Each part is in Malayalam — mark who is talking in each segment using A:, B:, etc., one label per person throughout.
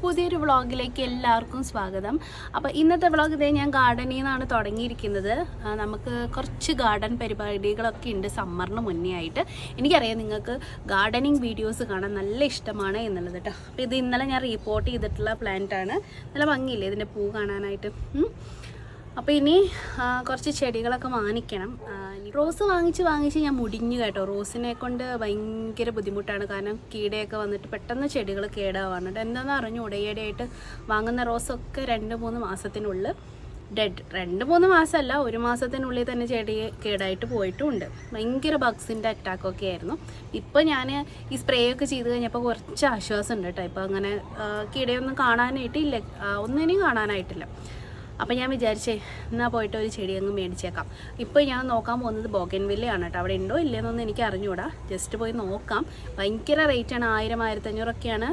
A: പുതിയൊരു വ്ളോഗിലേക്ക് എല്ലാവർക്കും സ്വാഗതം. അപ്പോൾ ഇന്നത്തെ വ്ളോഗ് ഇതേ ഞാൻ ഗാർഡനിൽ നിന്നാണ് തുടങ്ങിയിരിക്കുന്നത് നമുക്ക് കുറച്ച് ഗാർഡൻ പരിപാടികളൊക്കെ ഉണ്ട് സമ്മറിന് മുന്നേ ആയിട്ട്. എനിക്കറിയാം നിങ്ങൾക്ക് ഗാർഡനിങ് വീഡിയോസ് കാണാൻ നല്ല ഇഷ്ടമാണ് എന്നുള്ളത് കേട്ടോ അപ്പോൾ ഇത് ഇന്നലെ ഞാൻ റിപ്പോർട്ട് ചെയ്തിട്ടുള്ള പ്ലാന്റ് ആണ്. നല്ല ഭംഗിയില്ലേ ഇതിന്റെ പൂ കാണാനായിട്ട്? അപ്പോൾ ഇനി കുറച്ച് ചെടികളൊക്കെ വാങ്ങിക്കണം. റോസ് വാങ്ങിച്ച് വാങ്ങിച്ച് ഞാൻ മുടിഞ്ഞു കേട്ടോ. റോസിനെ കൊണ്ട് ഭയങ്കര ബുദ്ധിമുട്ടാണ്. കാരണം കീടയൊക്കെ വന്നിട്ട് പെട്ടെന്ന് ചെടികൾ കേടാവാണ് എന്താണെന്ന് അറിഞ്ഞു ഉടയടിയായിട്ട് വാങ്ങുന്ന റോസൊക്കെ രണ്ട് മൂന്ന് മാസത്തിനുള്ളിൽ ഡെഡ്. രണ്ട് മൂന്ന് മാസമല്ല ഒരു മാസത്തിനുള്ളിൽ തന്നെ ചെടി കേടായിട്ട് പോയിട്ടുമുണ്ട് ഭയങ്കര ബഗ്സിന്റെ അറ്റാക്കൊക്കെ ആയിരുന്നു. ഇപ്പോൾ ഞാൻ ഈ സ്പ്രേ ഒക്കെ ചെയ്ത് കഴിഞ്ഞപ്പോൾ കുറച്ച് ആശ്വാസം ഉണ്ട് കേട്ടോ. ഇപ്പോൾ അങ്ങനെ കീടയൊന്നും കാണാനായിട്ടില്ല. ഒന്നിനെയും കാണാനായിട്ടില്ല. അപ്പം ഞാൻ വിചാരിച്ചേ എന്നാൽ പോയിട്ട് ഒരു ചെടി അങ്ങ് മേടിച്ചേക്കാം. ഇപ്പോൾ ഞാൻ നോക്കാൻ പോകുന്നത് ബോഗൻവില്ലയാണ് കേട്ടോ അവിടെ ഉണ്ടോ ഇല്ലയെന്നൊന്നും എനിക്ക് അറിഞ്ഞുകൂടാ ജസ്റ്റ് പോയി നോക്കാം. ഭയങ്കര റേറ്റാണ് ആയിരം ആയിരത്തഞ്ഞൂറൊക്കെയാണ്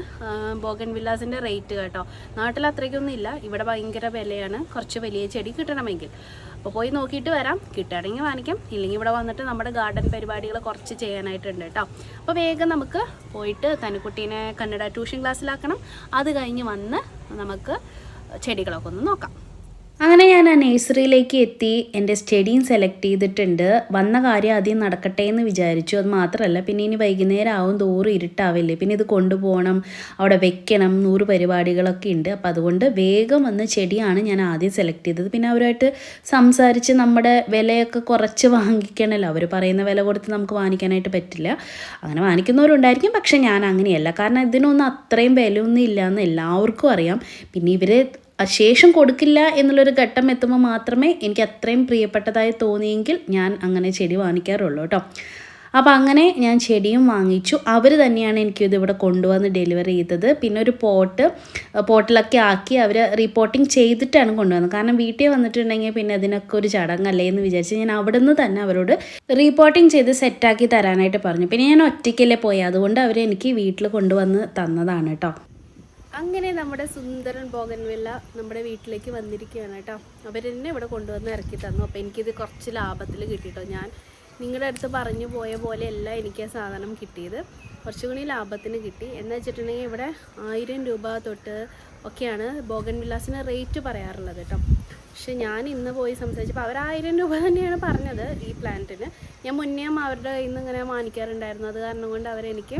A: ബോഗൻ വില്ലാസിന്റെ റേറ്റ് കേട്ടോ. നാട്ടിൽ അത്രയ്ക്കൊന്നും ഇല്ല. ഇവിടെ ഭയങ്കര വിലയാണ്. കുറച്ച് വലിയ ചെടി കിട്ടണമെങ്കിൽ. അപ്പോൾ പോയി നോക്കിയിട്ട് വരാം. കിട്ടുകയാണെങ്കിൽ വാങ്ങിക്കാം. ഇല്ലെങ്കിൽ ഇവിടെ വന്നിട്ട് നമ്മുടെ ഗാർഡൻ പരിപാടികൾ കുറച്ച് ചെയ്യാനായിട്ടുണ്ട് കേട്ടോ അപ്പോൾ വേഗം നമുക്ക് പോയിട്ട് തനിക്കുട്ടീനെ കന്നഡ ട്യൂഷൻ ക്ലാസ്സിലാക്കണം അത് കഴിഞ്ഞ് വന്ന് നമുക്ക് ചെടികളൊക്കെ ഒന്ന് നോക്കാം.
B: അങ്ങനെ ഞാൻ ആ നേഴ്സറിയിലേക്ക് എത്തി. എന്റെ സ്റ്റഡിയും സെലക്ട് ചെയ്തിട്ടുണ്ട്. വന്ന കാര്യം ആദ്യം നടക്കട്ടെ എന്ന് വിചാരിച്ചു. അത് മാത്രമല്ല പിന്നെ ഇനി വൈകുന്നേരം ആവും തോറും ഇരുട്ടാവില്ലേ? പിന്നെ ഇത് കൊണ്ടുപോകണം അവിടെ വെക്കണം നൂറ് പരിപാടികളൊക്കെ ഉണ്ട്. അപ്പോൾ അതുകൊണ്ട് വേഗം വന്ന ചെടിയാണ് ഞാൻ ആദ്യം സെലക്ട് ചെയ്തത്. പിന്നെ അവരുമായിട്ട് സംസാരിച്ച് നമ്മുടെ വിലയൊക്കെ കുറച്ച് വാങ്ങിക്കണമല്ലോ അവർ പറയുന്ന വില കൊടുത്ത് നമുക്ക് വാങ്ങിക്കാനായിട്ട് പറ്റില്ല. അങ്ങനെ വാങ്ങിക്കുന്നവരുണ്ടായിരിക്കും. പക്ഷേ ഞാൻ അങ്ങനെയല്ല. കാരണം ഇതിനൊന്നും അത്രയും വിലയൊന്നും ഇല്ല എന്ന് എല്ലാവർക്കും അറിയാം. പിന്നെ ഇവർ ശേഷം കൊടുക്കില്ല എന്നുള്ളൊരു ഘട്ടം എത്തുമ്പോൾ മാത്രമേ എനിക്ക് അത്രയും പ്രിയപ്പെട്ടതായി തോന്നിയെങ്കിൽ ഞാൻ അങ്ങനെ ചെടി വാങ്ങിക്കാറുള്ളൂ കേട്ടോ. അപ്പോൾ അങ്ങനെ ഞാൻ ചെടിയും വാങ്ങിച്ചു. അവർ തന്നെയാണ് എനിക്കിത് ഇവിടെ കൊണ്ടുവന്ന് ഡെലിവറി ചെയ്തത്. പിന്നെ ഒരു പോട്ട് പോട്ടിലൊക്കെ ആക്കി അവർ റിപ്പോർട്ടിങ് ചെയ്തിട്ടാണ് കൊണ്ടുവന്നത്. കാരണം വീട്ടിൽ വന്നിട്ടുണ്ടെങ്കിൽ പിന്നെ അതിനൊക്കെ ഒരു ചടങ്ങല്ലേ എന്ന് വിചാരിച്ച് ഞാൻ അവിടെ നിന്ന് തന്നെ അവരോട് റിപ്പോർട്ടിങ് ചെയ്ത് സെറ്റാക്കി തരാനായിട്ട് പറഞ്ഞു. പിന്നെ ഞാൻ ഒറ്റയ്ക്കല്ലേ പോയി. അതുകൊണ്ട് അവർ എനിക്ക് വീട്ടിൽ കൊണ്ടുവന്ന് തന്നതാണ് കേട്ടോ.
A: അങ്ങനെ നമ്മുടെ സുന്ദരൻ ബോഗൻവില്ല നമ്മുടെ വീട്ടിലേക്ക് വന്നിരിക്കുകയാണ് കേട്ടോ. അവരെന്നെ ഇവിടെ കൊണ്ടുവന്ന് ഇറക്കി തന്നു. അപ്പോൾ എനിക്കിത് കുറച്ച് ലാഭത്തിൽ കിട്ടിയിട്ടോ ഞാൻ നിങ്ങളുടെ അടുത്ത് പറഞ്ഞു പോയ പോലെ എല്ലാം എനിക്ക് ആ സാധനം കിട്ടിയത്. കുറച്ചും കൂടി ലാഭത്തിന് കിട്ടി. എന്ന് വെച്ചിട്ടുണ്ടെങ്കിൽ ഇവിടെ ആയിരം രൂപ തൊട്ട് ഒക്കെയാണ് ബോഗൻ വില്ലാസിന് റേറ്റ് പറയാറുള്ളത് കേട്ടോ. പക്ഷെ ഞാൻ ഇന്ന് പോയി സംസാരിച്ചപ്പോൾ അവർ ആയിരം രൂപ തന്നെയാണ് പറഞ്ഞത് ഈ പ്ലാന്റിന് ഞാൻ മുന്നേ അവരുടെ നിന്ന് ഇങ്ങനെ വാങ്ങിക്കാറുണ്ടായിരുന്നു. അത് കാരണം കൊണ്ട് അവരെനിക്ക്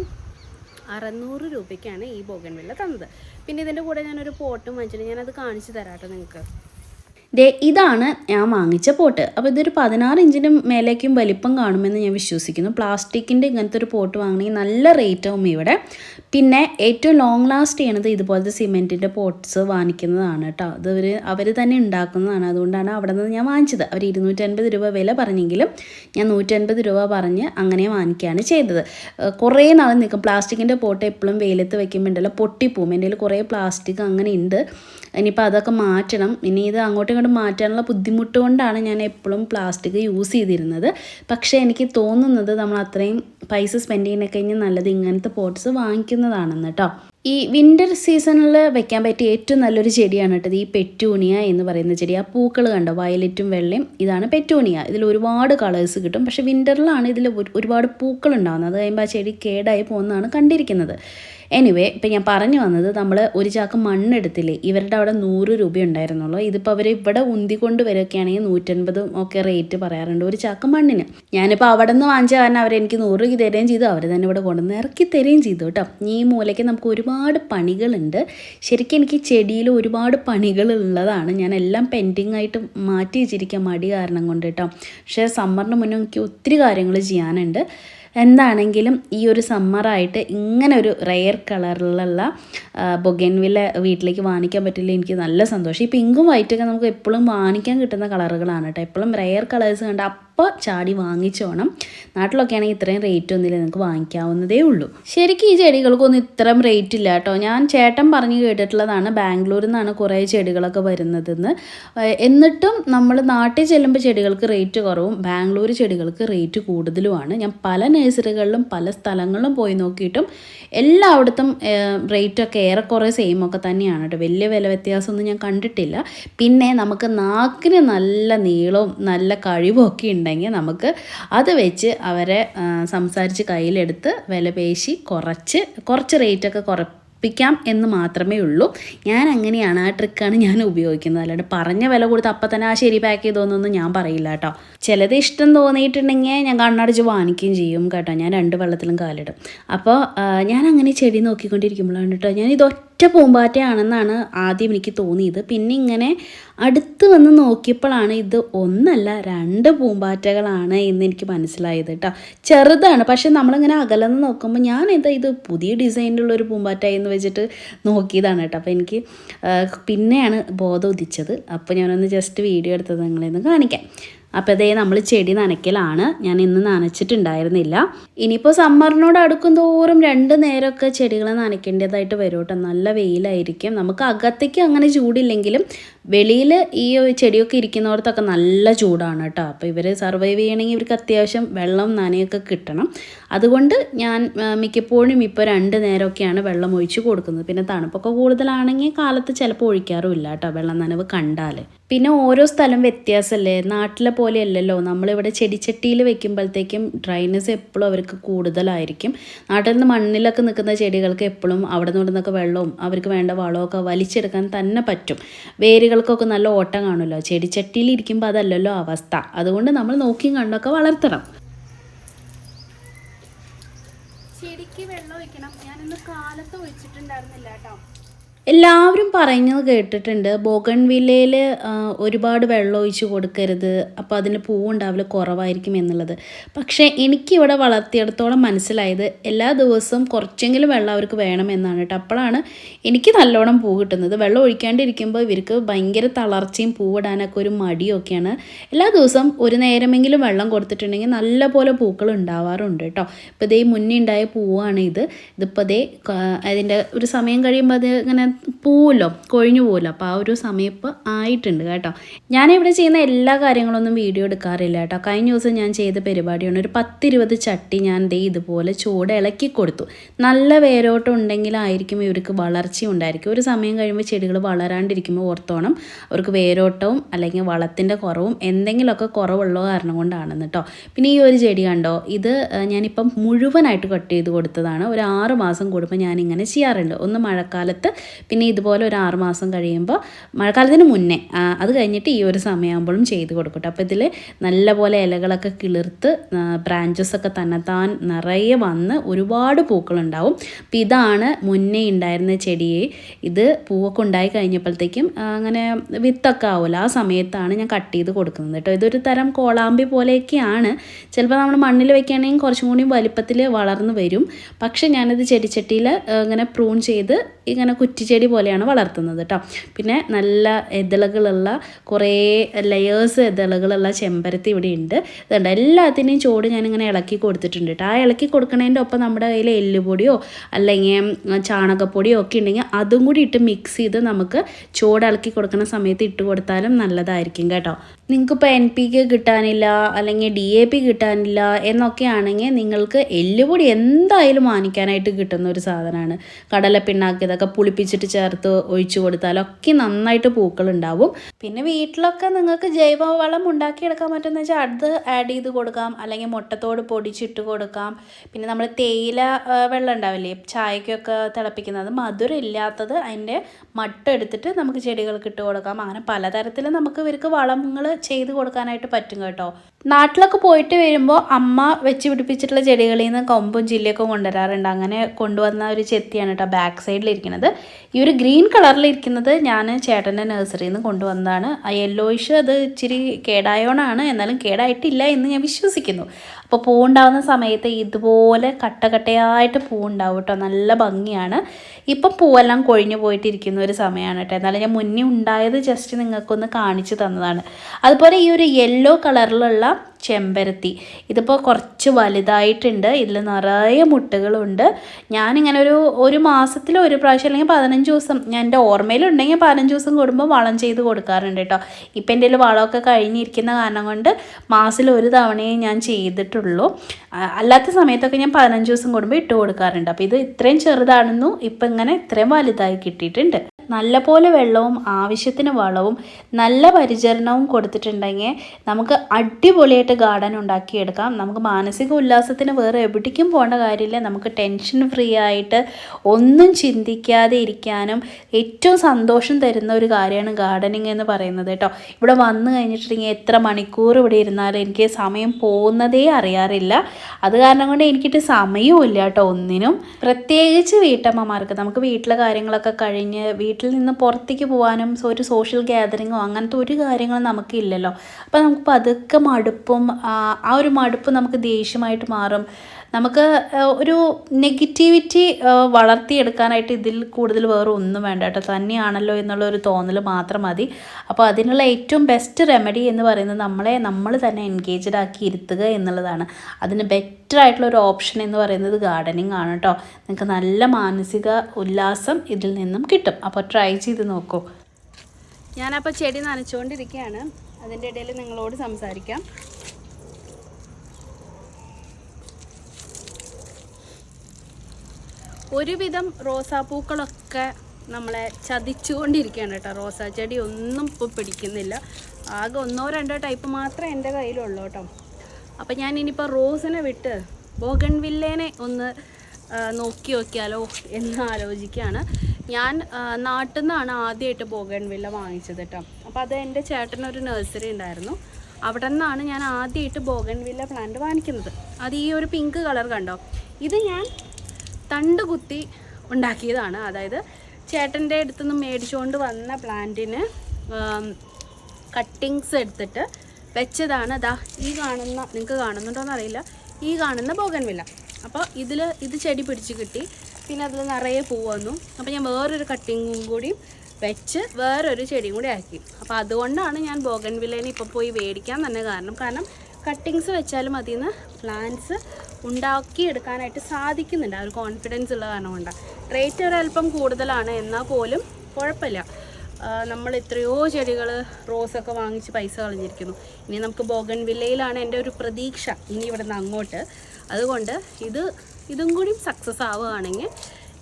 A: അറുന്നൂറ് രൂപയ്ക്കാണ് ഈ ബോഗൻവില്ല തന്നത്. പിന്നെ ഇതിന്റെ കൂടെ ഞാനൊരു പോട്ടും വാങ്ങിച്ചിട്ട് ഞാനത് കാണിച്ചു തരാം കേട്ടോ നിങ്ങൾക്ക്.
B: ദേ ഇതാണ് ഞാൻ വാങ്ങിച്ച പോട്ട്. അപ്പോൾ ഇതൊരു പതിനാറ് ഇഞ്ചിന് മേലേക്കും വലിപ്പം കാണുമെന്ന് ഞാൻ വിശ്വസിക്കുന്നു. പ്ലാസ്റ്റിക്കിന്റെ ഇങ്ങനത്തെ ഒരു പോട്ട് വാങ്ങണമെങ്കിൽ നല്ല റേറ്റ് ആവും ഇവിടെ. പിന്നെ ഏറ്റവും ലോങ് ലാസ്റ്റ് ചെയ്യണത് ഇതുപോലത്തെ സിമെന്റിന്റെ പോട്ട്സ് വാങ്ങിക്കുന്നതാണ് കേട്ടോ അത് അവർ അവർ തന്നെ ഉണ്ടാക്കുന്നതാണ്. അതുകൊണ്ടാണ് അവിടെ നിന്ന് ഞാൻ വാങ്ങിച്ചത്. അവർ ഇരുന്നൂറ്റൻപത് രൂപ വില പറഞ്ഞെങ്കിലും ഞാൻ നൂറ്റൻപത് രൂപ പറഞ്ഞ് അങ്ങനെ വാങ്ങിക്കുകയാണ് ചെയ്തത്. കുറേ നാൾ നിൽക്കും പ്ലാസ്റ്റിക്കിന്റെ പോട്ട് എപ്പോഴും വെയിലത്ത് വെക്കുമ്പോൾ ഉണ്ടല്ലോ പൊട്ടിപ്പോവും എന്റെ കുറേ പ്ലാസ്റ്റിക് അങ്ങനെ ഉണ്ട് ഇനിയിപ്പോൾ അതൊക്കെ മാറ്റണം. ഇനി ഇത് അങ്ങോട്ടും ഇങ്ങോട്ടും മാറ്റാനുള്ള ബുദ്ധിമുട്ട് കൊണ്ടാണ് ഞാൻ എപ്പോഴും പ്ലാസ്റ്റിക് യൂസ് ചെയ്തിരുന്നത്. പക്ഷേ എനിക്ക് തോന്നുന്നത് നമ്മൾ അത്രയും പൈസ സ്പെൻഡ് ചെയ്യുന്ന കഴിഞ്ഞാൽ നല്ലത് ഇങ്ങനത്തെ പോട്ട്സ് വാങ്ങിക്കുന്നതാണെന്ന് കേട്ടോ ഈ വിന്റർ സീസണിൽ വെക്കാൻ പറ്റിയ ഏറ്റവും നല്ലൊരു ചെടിയാണ് കേട്ടത് ഈ പെറ്റൂണിയ എന്ന് പറയുന്ന ചെടി. ആ പൂക്കൾ കണ്ടോ? വയലറ്റും വെള്ളയും. ഇതാണ് പെറ്റൂണിയ. ഇതിൽ ഒരുപാട് കളേഴ്സ് കിട്ടും. പക്ഷേ വിന്ററിലാണ് ഇതിൽ ഒരുപാട് പൂക്കൾ ഉണ്ടാകുന്നത് അത് കഴിയുമ്പോൾ ആ ചെടി കേടായി പോകുന്നതാണ് കണ്ടിരിക്കുന്നത്. എനിവേ ഇപ്പം ഞാൻ പറഞ്ഞു വന്നത് നമ്മൾ ഒരു ചാക്ക് മണ്ണെടുത്തില്ലേ ഇവരുടെ അവിടെ നൂറ് രൂപ ഉണ്ടായിരുന്നുള്ളൂ. ഇതിപ്പോൾ അവർ ഇവിടെ ഉന്തിക്കൊണ്ട് വരികയാണെങ്കിൽ നൂറ്റൻപതും ഒക്കെ റേറ്റ് പറയാറുണ്ട് ഒരു ചാക്ക് മണ്ണിന്. ഞാനിപ്പോൾ അവിടെ നിന്ന് വാങ്ങിച്ച കാരണം അവരെനിക്ക് നൂറ് രൂപ തരുകയും ചെയ്തു. അവർ തന്നെ ഇവിടെ കൊണ്ടുവന്ന് ഇറക്കി തരുകയും ചെയ്തു കേട്ടോ. ഈ മൂലയ്ക്ക് നമുക്ക് ഒരുപാട് പണികളുണ്ട്. ശരിക്കും എനിക്ക് ചെടിയിൽ ഒരുപാട് പണികൾ ഉള്ളതാണ്. ഞാൻ എല്ലാം പെൻഡിങ് ആയിട്ട് മാറ്റി വെച്ചിരിക്കുക മടി കാരണം കൊണ്ട് കേട്ടോ. പക്ഷേ സമ്മറിന് മുന്നേ എനിക്ക് ഒത്തിരി കാര്യങ്ങൾ ചെയ്യാനുണ്ട്. എന്താണെങ്കിലും ഈ ഒരു സമ്മറായിട്ട് ഇങ്ങനെ ഒരു റെയർ കളറിലുള്ള ബൊഗൻവില്ല വീട്ടിലേക്ക് വാങ്ങിക്കാൻ പറ്റില്ല. എനിക്ക് നല്ല സന്തോഷം. ഈ പിങ്കും വൈറ്റൊക്കെ നമുക്ക് എപ്പോഴും വാങ്ങിക്കാൻ കിട്ടുന്ന കളറുകളാണ് കേട്ടോ. എപ്പോഴും റെയർ കളേഴ്സ് കണ്ട് അപ്പോൾ ചാടി വാങ്ങിച്ചോണം. നാട്ടിലൊക്കെ ആണെങ്കിൽ ഇത്രയും റേറ്റ് ഒന്നുമില്ല നിങ്ങൾക്ക് വാങ്ങിക്കാവുന്നതേ ഉള്ളൂ. ശരിക്കും ഈ ചെടികൾക്കൊന്നും ഇത്രയും റേറ്റ് ഇല്ല കേട്ടോ. ഞാൻ ചേട്ടൻ പറഞ്ഞു കേട്ടിട്ടുള്ളതാണ് ബാംഗ്ലൂരിൽ നിന്നാണ് കുറേ ചെടികളൊക്കെ വരുന്നതെന്ന്. എന്നിട്ടും നമ്മൾ നാട്ടിൽ ചെല്ലുമ്പോൾ ചെടികൾക്ക് റേറ്റ് കുറവും ബാംഗ്ലൂർ ചെടികൾക്ക് റേറ്റ് കൂടുതലുമാണ്. ഞാൻ പല നഴ്സറികളിലും പല സ്ഥലങ്ങളിലും പോയി നോക്കിയിട്ടും എല്ലായിടത്തും റേറ്റൊക്കെ ഏറെക്കുറെ സെയിം ഒക്കെ തന്നെയാണ് കേട്ടോ. വലിയ വില വ്യത്യാസമൊന്നും ഞാൻ കണ്ടിട്ടില്ല. പിന്നെ നമുക്ക് നാക്കിന് നല്ല നീളവും നല്ല കഴിവും ഒക്കെ ഉണ്ടെങ്കിൽ നമുക്ക് അത് വെച്ച് അവരെ സംസാരിച്ച് കയ്യിലെടുത്ത് വില പേശി കുറച്ച് കുറച്ച് റേറ്റൊക്കെ കുറ ഉറപ്പിക്കാം എന്ന് മാത്രമേ ഉള്ളൂ. ഞാൻ അങ്ങനെയാണ് ആ ട്രിക്കാണ് ഞാൻ ഉപയോഗിക്കുന്നത്. അല്ലാണ്ട് പറഞ്ഞ വില കൊടുത്ത് അപ്പം തന്നെ ആ ശരി പാക്ക് ചെയ്തോന്നൊന്നും ഞാൻ പറയില്ല കേട്ടോ. ചിലത് ഇഷ്ടം തോന്നിയിട്ടുണ്ടെങ്കിൽ ഞാൻ കണ്ണടച്ച് വാങ്ങിക്കുകയും ചെയ്യും കേട്ടോ. ഞാൻ രണ്ട് വെള്ളത്തിലും കാലിടും. അപ്പോൾ ഞാൻ അങ്ങനെ ചെടി നോക്കിക്കൊണ്ടിരിക്കുമ്പോഴാണ് കേട്ടോ. ഞാൻ ഇത് ഒറ്റ പൂമ്പാറ്റയാണെന്നാണ് ആദ്യം എനിക്ക് തോന്നിയത്. പിന്നെ ഇങ്ങനെ അടുത്ത് വന്ന് നോക്കിയപ്പോഴാണ് ഇത് ഒന്നല്ല രണ്ട് പൂമ്പാറ്റകളാണ് എന്ന് എനിക്ക് മനസ്സിലായത് കേട്ടോ. ചെറുതാണ് പക്ഷെ നമ്മളിങ്ങനെ അകലെന്ന് നോക്കുമ്പോൾ ഞാൻ എന്താ ഇത് പുതിയ ഡിസൈനിലുള്ള ഒരു പൂമ്പാറ്റ എന്ന് വെച്ചിട്ട് നോക്കിയതാണ് കേട്ടോ. അപ്പോൾ എനിക്ക് പിന്നെയാണ് ബോധം ഉദിച്ചത്. അപ്പോൾ ഞാനൊന്ന് ജസ്റ്റ് വീഡിയോ എടുത്തത് നിങ്ങളെ ഒന്ന് കാണിക്കാം. അപ്പോൾ അതേ നമ്മൾ ചെടി നനയ്ക്കലാണ്. ഞാൻ ഇന്ന് നനച്ചിട്ടുണ്ടായിരുന്നില്ല. ഇനിയിപ്പോൾ സമ്മറിനോട് അടുക്കും തോറും രണ്ട് നേരമൊക്കെ ചെടികൾ നനയ്ക്കേണ്ടതായിട്ട് വരും കേട്ടോ നല്ല വെയിലായിരിക്കും. നമുക്ക് അകത്തേക്ക് അങ്ങനെ ചൂടില്ലെങ്കിലും വെളിയിൽ ഈ ചെടിയൊക്കെ ഇരിക്കുന്നിടത്തൊക്കെ നല്ല ചൂടാണ് കേട്ടോ. അപ്പോൾ ഇവർ സർവൈവ് ചെയ്യണമെങ്കിൽ ഇവർക്ക് അത്യാവശ്യം വെള്ളം നനയൊക്കെ കിട്ടണം. അതുകൊണ്ട് ഞാൻ മിക്കപ്പോഴും ഇപ്പോൾ രണ്ട് നേരമൊക്കെയാണ് വെള്ളം ഒഴിച്ച് കൊടുക്കുന്നത്. പിന്നെ തണുപ്പൊക്കെ കൂടുതലാണെങ്കിൽ കാലത്ത് ചിലപ്പോൾ ഒഴിക്കാറുമില്ല കേട്ടോ വെള്ളം നനവ് കണ്ടാൽ. പിന്നെ ഓരോ സ്ഥലം വ്യത്യാസമല്ലേ? നാട്ടിലെ പോലെ അല്ലല്ലോ നമ്മളിവിടെ ചെടിച്ചട്ടിയിൽ വെക്കുമ്പോഴത്തേക്കും ഡ്രൈനസ് എപ്പോഴും അവർക്ക് കൂടുതലായിരിക്കും. നാട്ടിൽ നിന്ന് മണ്ണിലൊക്കെ നിൽക്കുന്ന ചെടികൾക്ക് എപ്പോഴും അവിടെ നിന്ന് ഇവിടുന്നൊക്കെ വെള്ളവും അവർക്ക് വേണ്ട വളമൊക്കെ വലിച്ചെടുക്കാൻ തന്നെ പറ്റും. വേരുകൾക്കൊക്കെ നല്ല ഓട്ടം കാണുമല്ലോ. ചെടിച്ചട്ടിയിൽ ഇരിക്കുമ്പോൾ അതല്ലല്ലോ അവസ്ഥ. അതുകൊണ്ട് നമ്മൾ നോക്കിയും കണ്ടൊക്കെ വളർത്തണം
A: ചെടിക്ക് വെള്ളം ഒഴിക്കണം ഞാനിന്ന് കാലത്ത് ഒഴിച്ചിട്ടുണ്ടായിരുന്നില്ല കേട്ടോ
B: എല്ലാവരും പറയുന്നത് കേട്ടിട്ടുണ്ട്. ബോഗൺ വില്ലയിൽ ഒരുപാട് വെള്ളം ഒഴിച്ച് കൊടുക്കരുത്. അപ്പോൾ അതിന് പൂവുണ്ടാവില്ല കുറവായിരിക്കും എന്നുള്ളത്. പക്ഷേ എനിക്കിവിടെ വളർത്തിയിടത്തോളം മനസ്സിലായത് എല്ലാ ദിവസവും കുറച്ചെങ്കിലും വെള്ളം അവർക്ക് വേണമെന്നാണ് കേട്ടോ. അപ്പോഴാണ് എനിക്ക് നല്ലോണം പൂ കിട്ടുന്നത്. വെള്ളം ഒഴിക്കാണ്ടിരിക്കുമ്പോൾ ഇവർക്ക് ഭയങ്കര തളർച്ചയും പൂവിടാനൊക്കെ ഒരു മടിയൊക്കെയാണ്. എല്ലാ ദിവസവും ഒരു നേരമെങ്കിലും വെള്ളം കൊടുത്തിട്ടുണ്ടെങ്കിൽ നല്ല പോലെ പൂക്കൾ ഉണ്ടാവാറുണ്ട് കേട്ടോ. ഇപ്പോൾ ഇതേ മുന്നേ ഉണ്ടായ പൂവാണ് ഇത്. ഇതിപ്പോൾ ഇതേ അതിന്റെ ഒരു സമയം കഴിയുമ്പോൾ അത് ഇങ്ങനെ പൂവല്ലോ കൊഴിഞ്ഞു പോവുമല്ലോ അപ്പോൾ ആ ഒരു സമയം ഇപ്പോൾ ആയിട്ടുണ്ട് കേട്ടോ. ഞാനിവിടെ ചെയ്യുന്ന എല്ലാ കാര്യങ്ങളൊന്നും വീഡിയോ എടുക്കാറില്ല കേട്ടോ. കഴിഞ്ഞ ദിവസം ഞാൻ ചെയ്ത പരിപാടിയാണ് ഒരു പത്തിരുപത് ചട്ടി ഞാൻ ദേ ഇതുപോലെ ചൂട് ഇളക്കി കൊടുത്തു. നല്ല വേരോട്ടം ഉണ്ടെങ്കിലായിരിക്കും ഇവർക്ക് വളർച്ച ഉണ്ടായിരിക്കും. ഒരു സമയം കഴിയുമ്പോൾ ചെടികൾ വളരാണ്ടിരിക്കുമ്പോൾ ഓർത്തോണം അവർക്ക് വേരോട്ടവും അല്ലെങ്കിൽ വളത്തിന്റെ കുറവും എന്തെങ്കിലുമൊക്കെ കുറവുള്ള കാരണം കൊണ്ടാണെന്ന് കേട്ടോ. പിന്നെ ഈ ഒരു ചെടി കണ്ടോ? ഇത് ഞാനിപ്പം മുഴുവനായിട്ട് കട്ട് ചെയ്ത് കൊടുത്തതാണ്. ഒരു ആറ് മാസം കൂടുമ്പോൾ ഞാനിങ്ങനെ ചെയ്യാറുണ്ട്. ഒന്ന് മഴക്കാലത്ത് പിന്നെ ഇതുപോലെ ഒരു ആറുമാസം കഴിയുമ്പോൾ മഴക്കാലത്തിന് മുന്നേ അത് കഴിഞ്ഞിട്ട് ഈ ഒരു സമയമാകുമ്പോഴും ചെയ്ത് കൊടുക്കട്ടെ. കേട്ടോ അപ്പോൾ ഇതിൽ നല്ലപോലെ ഇലകളൊക്കെ കിളിർത്ത് ബ്രാഞ്ചസൊക്കെ തന്നെത്താൻ നിറയെ വന്ന് ഒരുപാട് പൂക്കളുണ്ടാവും. അപ്പം ഇതാണ് മുന്നേ ഉണ്ടായിരുന്ന ചെടിയെ. ഇത് പൂവൊക്കെ ഉണ്ടായി കഴിഞ്ഞപ്പോഴത്തേക്കും അങ്ങനെ വിത്തൊക്കെ ആവില്ല ആ സമയത്താണ് ഞാൻ കട്ട് ചെയ്ത് കൊടുക്കുന്നത് കേട്ടോ. ഇതൊരു തരം കോളാമ്പി പോലെയൊക്കെയാണ്. ചിലപ്പോൾ നമ്മൾ മണ്ണിൽ വെക്കുകയാണെങ്കിൽ കുറച്ചും കൂടി വലിപ്പത്തിൽ വളർന്നു വരും. പക്ഷേ ഞാനിത് ചെടിച്ചട്ടിയിൽ ഇങ്ങനെ പ്രൂൺ ചെയ്ത് ഇങ്ങനെ കുറ്റിച്ചെടി പോലെയാണ് വളർത്തുന്നത് കേട്ടോ പിന്നെ നല്ല ഇതളുകളുള്ള കുറേ ലെയേഴ്സ് ഇതളുകളുള്ള ചെമ്പരത്തി ഇവിടെ ഉണ്ട് ഇതുണ്ട്. എല്ലാത്തിനെയും ചോട് ഞാനിങ്ങനെ ഇളക്കി കൊടുത്തിട്ടുണ്ട് കേട്ടോ ആ ഇളക്കി കൊടുക്കണതിന്റെ ഒപ്പം നമ്മുടെ കയ്യിൽ എല്ലുപൊടിയോ അല്ലെങ്കിൽ ചാണകപ്പൊടിയോ ഒക്കെ ഉണ്ടെങ്കിൽ അതും കൂടി ഇട്ട് മിക്സ് ചെയ്ത് നമുക്ക് ചോട് ഇളക്കി കൊടുക്കുന്ന സമയത്ത് ഇട്ട് കൊടുത്താലും നല്ലതായിരിക്കും കേട്ടോ. നിങ്ങൾക്കിപ്പോൾ എൻ പി കെ കിട്ടാനില്ല അല്ലെങ്കിൽ ഡി എ പി കിട്ടാനില്ല എന്നൊക്കെ ആണെങ്കിൽ നിങ്ങൾക്ക് എല്ലുപൊടി എന്തായാലും വാങ്ങിക്കാനായിട്ട് കിട്ടുന്ന ഒരു സാധനമാണ് കടലപ്പിണ്ണാക്ക് ഇതൊക്കെ പുളിപ്പിച്ചിട്ട് ചേർത്ത് ഒഴിച്ചു കൊടുത്താലൊക്കെ നന്നായിട്ട് പൂക്കൾ ഉണ്ടാവും. പിന്നെ വീട്ടിലൊക്കെ നിങ്ങൾക്ക് ജൈവവളം ഉണ്ടാക്കിയെടുക്കാൻ പറ്റുന്ന വെച്ചാൽ അത് ആഡ് ചെയ്ത് കൊടുക്കാം. അല്ലെങ്കിൽ മുട്ടത്തോട് പൊടിച്ചിട്ട് കൊടുക്കാം. പിന്നെ നമ്മൾ തേയില വെള്ളം ഉണ്ടാവില്ലേ? ചായക്കൊക്കെ തിളപ്പിക്കുന്നത്. മധുരം ഇല്ലാത്തത് അതിന്റെ മട്ട എടുത്തിട്ട് നമുക്ക് ചെടികൾക്ക് ഇട്ട് കൊടുക്കാം. അങ്ങനെ പലതരത്തിൽ നമുക്ക് ഇവർക്ക് വളങ്ങൾ ചെയ്ത് കൊടുക്കാനായിട്ട് പറ്റും കേട്ടോ. നാട്ടിലൊക്കെ പോയിട്ട് വരുമ്പോൾ അമ്മ വെച്ച് പിടിപ്പിച്ചിട്ടുള്ള ചെടികളിൽ നിന്ന് കൊമ്പും ചില്ലയൊക്കെ കൊണ്ടുവരാറുണ്ട്. അങ്ങനെ കൊണ്ടുവന്ന ഒരു ചെത്തിയാണ് കേട്ടോ ബാക്ക് സൈഡിലിരിക്കുന്നത്. ഈ ഒരു ഗ്രീൻ കളറിലിരിക്കുന്നത് ഞാൻ ചേട്ടന്റെ നഴ്സറിയിൽ നിന്ന് കൊണ്ടുവന്നതാണ്. ആ യെല്ലോയിഷ് അത് ഇച്ചിരി കേടായോണാണ്. എന്നാലും കേടായിട്ടില്ല എന്ന് ഞാൻ വിശ്വസിക്കുന്നു. അപ്പോൾ പൂവുണ്ടാവുന്ന സമയത്ത് ഇതുപോലെ കട്ടകട്ടയായിട്ട് പൂവുണ്ടാവും കേട്ടോ. നല്ല ഭംഗിയാണ്. ഇപ്പം പൂവെല്ലാം കൊഴിഞ്ഞു പോയിട്ടിരിക്കുന്ന ഒരു സമയമാണ് കേട്ടോ. എന്നാലും ഞാൻ മുന്നേ ഉണ്ടായത് ജസ്റ്റ് നിങ്ങൾക്കൊന്ന് കാണിച്ചു തന്നതാണ്. അതുപോലെ ഈ ഒരു യെല്ലോ കളറിലുള്ള ചെമ്പരത്തി ഇതിപ്പോൾ കുറച്ച് വലുതായിട്ടുണ്ട്. ഇതിൽ നിറയെ മുട്ടുകളുണ്ട്. ഞാനിങ്ങനെ ഒരു ഒരു മാസത്തിൽ ഒരു പ്രാവശ്യം അല്ലെങ്കിൽ പതിനഞ്ച് ദിവസം. ഞാൻ എന്റെ ഓർമ്മയിലുണ്ടെങ്കിൽ പതിനഞ്ച് ദിവസം കൂടുമ്പോൾ വളം ചെയ്ത് കൊടുക്കാറുണ്ട് കേട്ടോ. ഇപ്പം എന്റെ വളമൊക്കെ കഴിഞ്ഞിരിക്കുന്ന കാരണം കൊണ്ട് മാസത്തിൽ ഒരു തവണയേ ഞാൻ ചെയ്തിട്ടുള്ളൂ. അല്ലാത്ത സമയത്തൊക്കെ ഞാൻ പതിനഞ്ച് ദിവസം കൂടുമ്പോൾ ഇട്ട് കൊടുക്കാറുണ്ട്. അപ്പോൾ ഇത് ഇത്രയും ചെറുതാണെന്നു ഇപ്പം ഇങ്ങനെ ഇത്രയും വലുതായി കിട്ടിയിട്ടുണ്ട്. നല്ലപോലെ വെള്ളവും ആവശ്യത്തിന് വളവും നല്ല പരിചരണവും കൊടുത്തിട്ടുണ്ടെങ്കിൽ നമുക്ക് അടിപൊളിയായിട്ട് ഗാർഡൻ ഉണ്ടാക്കിയെടുക്കാം. നമുക്ക് മാനസിക ഉല്ലാസത്തിന് വേറെ എവിടേക്കും പോകേണ്ട കാര്യമില്ല. നമുക്ക് ടെൻഷൻ ഫ്രീ ആയിട്ട് ഒന്നും ചിന്തിക്കാതെ ഇരിക്കാനും ഏറ്റവും സന്തോഷം തരുന്ന ഒരു കാര്യമാണ് ഗാർഡനിങ് എന്ന് പറയുന്നത് കേട്ടോ. ഇവിടെ വന്നു കഴിഞ്ഞിട്ടുണ്ടെങ്കിൽ എത്ര മണിക്കൂർ ഇവിടെ ഇരുന്നാലും എനിക്ക് സമയം പോകുന്നതേ അറിയാറില്ല. അത് കാരണം കൊണ്ട് എനിക്കിട്ട് സമയവും ഇല്ല കേട്ടോ ഒന്നിനും. പ്രത്യേകിച്ച് വീട്ടമ്മമാർക്ക് നമുക്ക് വീട്ടിലെ കാര്യങ്ങളൊക്കെ കഴിഞ്ഞ് വീട്ടിൽ നിന്ന് പുറത്തേക്ക് പോകാനും ഒരു സോഷ്യൽ ഗ്യാതറിങ്ങോ അങ്ങനത്തെ ഒരു കാര്യങ്ങളും നമുക്കില്ലല്ലോ അപ്പോൾ നമുക്ക് പതുക്കെ മടുപ്പും ആ ഒരു മടുപ്പ് നമുക്ക് ദേഷ്യമായിട്ട് മാറും. നമുക്ക് ഒരു നെഗറ്റിവിറ്റി വളർത്തിയെടുക്കാനായിട്ട് ഇതിൽ കൂടുതൽ വേറെ ഒന്നും വേണ്ട കേട്ടോ. തന്നെയാണല്ലോ എന്നുള്ള ഒരു തോന്നൽ മാത്രം മതി. അപ്പോൾ അതിനുള്ള ഏറ്റവും ബെസ്റ്റ് റെമഡി എന്ന് പറയുന്നത് നമ്മളെ നമ്മൾ തന്നെ എൻഗേജഡ് ആക്കി ഇരുത്തുക എന്നുള്ളതാണ്. അതിന് ബെറ്റർ ആയിട്ടുള്ള ഒരു ഓപ്ഷൻ എന്ന് പറയുന്നത് ഗാർഡനിങ് ആണ് കേട്ടോ. നിങ്ങൾക്ക് നല്ല മാനസിക ഉല്ലാസം ഇതിൽ നിന്നും കിട്ടും. അപ്പോൾ ട്രൈ ചെയ്ത് നോക്കൂ.
A: ഞാനപ്പോൾ ചെടി നനച്ചുകൊണ്ടിരിക്കുകയാണ് അതിന്റെ ഇടയിൽ നിങ്ങളോട് സംസാരിക്കാം. ഒരുവിധം റോസാപ്പൂക്കളൊക്കെ നമ്മളെ ചതിച്ചുകൊണ്ടിരിക്കുകയാണ് കേട്ടോ. റോസാ ചെടി ഒന്നും ഇപ്പോൾ പിടിക്കുന്നില്ല. ആകെ ഒന്നോ രണ്ടോ ടൈപ്പ് മാത്രമേ എന്റെ കയ്യിലുള്ളൂ കേട്ടോ. അപ്പോൾ ഞാൻ ഇനിയിപ്പോൾ റോസിനെ വിട്ട് ബോഗൺ വില്ലേനെ ഒന്ന് നോക്കി നോക്കിയാലോ എന്ന് ആലോചിക്കുകയാണ്. ഞാൻ നാട്ടിൽ നിന്നാണ് ആദ്യമായിട്ട് ബോഗൺ വില്ല വാങ്ങിച്ചത് കേട്ടോ. അപ്പോൾ അത് എന്റെ ചേട്ടനൊരു നഴ്സറി ഉണ്ടായിരുന്നു. അവിടെ നിന്നാണ് ഞാൻ ആദ്യമായിട്ട് ബോഗൺ വില്ല പ്ലാന്റ് വാങ്ങിക്കുന്നത്. അത് ഈ ഒരു പിങ്ക് കളർ കണ്ടോ? ഇത് ഞാൻ തണ്ട് കുത്തി ഉണ്ടാക്കിയതാണ്. അതായത് ചേട്ടന്റെ അടുത്തുനിന്ന് മേടിച്ചുകൊണ്ട് വന്ന പ്ലാന്റിന് കട്ടിങ്സ് എടുത്തിട്ട് വെച്ചതാണ്. അതാ ഈ കാണുന്ന നിങ്ങൾക്ക് കാണുന്നുണ്ടോയെന്ന് അറിയില്ല ഈ കാണുന്ന ബോഗൻവില്ല. അപ്പോൾ ഇതിൽ ഇത് ചെടി പിടിച്ച് കിട്ടി. പിന്നെ അതിൽ നിറയെ പൂ വന്നു. അപ്പോൾ ഞാൻ വേറൊരു കട്ടിങ്ങും കൂടി വെച്ച് വേറൊരു ചെടിയും കൂടി ആക്കി. അപ്പോൾ അതുകൊണ്ടാണ് ഞാൻ ബോഗൻവില്ലേനെ ഇപ്പോൾ പോയി മേടിക്കാൻ തന്നെ കാരണം കാരണം കട്ടിങ്സ് വെച്ചാലും അതിൽ നിന്ന് പ്ലാന്റ്സ് ഉണ്ടാക്കിയെടുക്കാനായിട്ട് സാധിക്കുന്നുണ്ട്. ആ ഒരു കോൺഫിഡൻസ് ഉള്ള കാരണം കൊണ്ടാണ് റേറ്റ് ഒരല്പം കൂടുതലാണ്. എന്നാൽ പോലും കുഴപ്പമില്ല. നമ്മൾ എത്രയോ ചെടികൾ റോസൊക്കെ വാങ്ങിച്ച് പൈസ കളഞ്ഞിരിക്കുന്നു. ഇനി നമുക്ക് ബോഗൻ വില്ലയിലാണ് എന്റെ ഒരു പ്രതീക്ഷ ഇനി ഇവിടെ നിന്ന് അങ്ങോട്ട്. അതുകൊണ്ട് ഇത് ഇതും കൂടി സക്സസ് ആവുകയാണെങ്കിൽ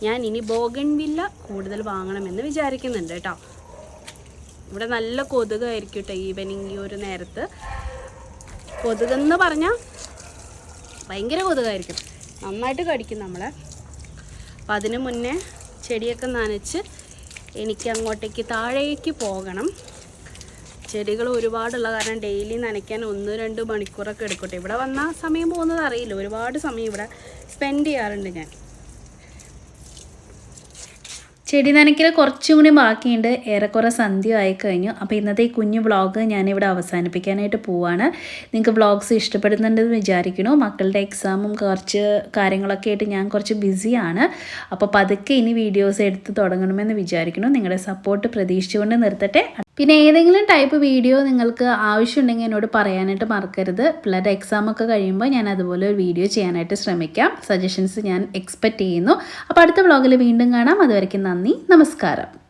A: ഞാൻ ഇനി ബോഗൻ വില്ല കൂടുതൽ വാങ്ങണമെന്ന് വിചാരിക്കുന്നുണ്ട് കേട്ടോ. ഇവിടെ നല്ല കൊതുകായിരിക്കും കേട്ടോ ഈവനിങ് ഈ ഒരു നേരത്ത്. കൊതുകെന്ന് പറഞ്ഞാൽ ഭയങ്കര കൊതുകായിരിക്കും. നന്നായിട്ട് കടിക്കും നമ്മളെ. അപ്പം അതിന് മുന്നേ ചെടിയൊക്കെ നനച്ച് എനിക്ക് അങ്ങോട്ടേക്ക് താഴേക്ക് പോകണം. ചെടികൾ ഒരുപാടുള്ള കാരണം ഡെയിലി നനയ്ക്കാൻ ഒന്ന് രണ്ട് മണിക്കൂറൊക്കെ എടുക്കട്ടെ. ഇവിടെ വന്ന സമയം പോകുന്നത് അറിയില്ല. ഒരുപാട് സമയം ഇവിടെ സ്പെൻഡ് ചെയ്യാറുണ്ട് ഞാൻ.
B: ചെടി നനയ്ക്കൽ കുറച്ചും കൂടി ബാക്കിയുണ്ട്. ഏറെക്കുറെ സന്ധ്യ ആയി കഴിഞ്ഞു. അപ്പോൾ ഇന്നത്തെ ഈ കുഞ്ഞു വ്ളോഗ് ഞാനിവിടെ അവസാനിപ്പിക്കാനായിട്ട് പോവാണ്. നിങ്ങൾക്ക് വ്ളോഗ്സ് ഇഷ്ടപ്പെടുന്നുണ്ടെന്ന് വിചാരിക്കുന്നു. മക്കളുടെ എക്സാമും കുറച്ച് കാര്യങ്ങളൊക്കെ ആയിട്ട് ഞാൻ കുറച്ച് ബിസിയാണ്. അപ്പോൾ പതുക്കെ ഇനി വീഡിയോസ് എടുത്ത് തുടങ്ങണമെന്ന് വിചാരിക്കുന്നു. നിങ്ങളുടെ സപ്പോർട്ട് പ്രതീക്ഷിച്ചുകൊണ്ട് നിർത്തട്ടെ. പിന്നെ ഏതെങ്കിലും ടൈപ്പ് വീഡിയോ നിങ്ങൾക്ക് ആവശ്യമുണ്ടെങ്കിൽ എന്നോട് പറയാനായിട്ട് മറക്കരുത്. പിള്ളേരുടെ എക്സാം ഒക്കെ കഴിയുമ്പോൾ ഞാൻ അതുപോലെ ഒരു വീഡിയോ ചെയ്യാനായിട്ട് ശ്രമിക്കാം. സജഷൻസ് ഞാൻ എക്സ്പെക്റ്റ് ചെയ്യുന്നു. അപ്പോൾ അടുത്ത വ്ളോഗിൽ വീണ്ടും കാണാം. അതുവരയ്ക്കും നന്ദി. നമസ്കാരം.